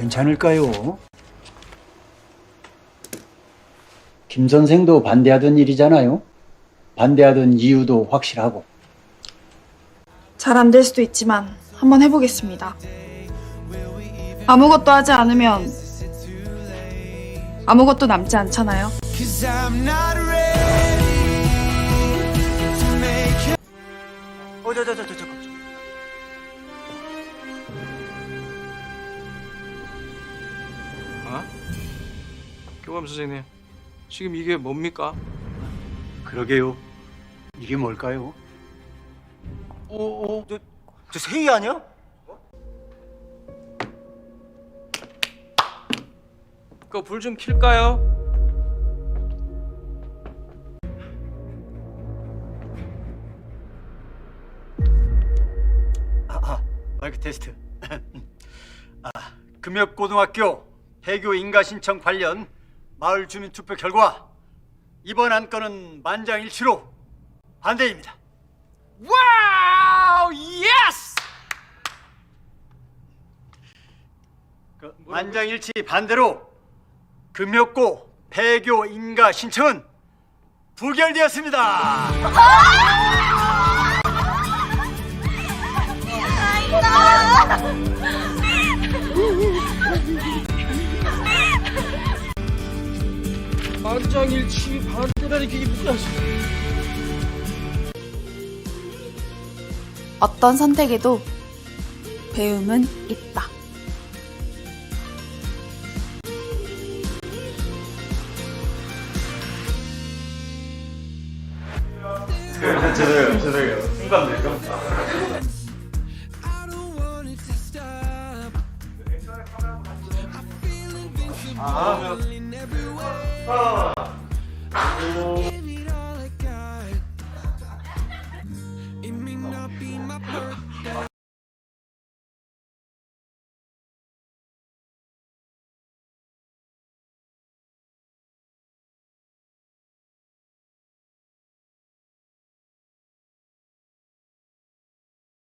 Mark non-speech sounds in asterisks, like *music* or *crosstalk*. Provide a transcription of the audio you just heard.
괜찮을까요? 김 선생도 반대하던 일이잖아요. 반대하던 이유도 확실하고. 잘 안 될 수도 있지만 한번 해보겠습니다. 아무것도 하지 않으면 아무것도 남지 않잖아요. 어, 저, 저, 저, 저, 저. 어? 교감 선생님, 지금 이게 뭡니까? 그러게요. 이게 뭘까요? 오, 오, 저, 저 세희 아니야? 그 불 좀 킬까요? 아, 마이크 테스트. *laughs* 아, 금역고등학교 폐교 인가 신청 관련 마을 주민 투표 결과 이번 안건은 만장일치로 반대입니다. 와우, 예스! 그 만장일치 반대로 금역고 폐교 인가 신청은 부결되었습니다. 일치 반대라니 그게 무슨 어떤 선택에도 배움은 있다. I feel invincible in every way.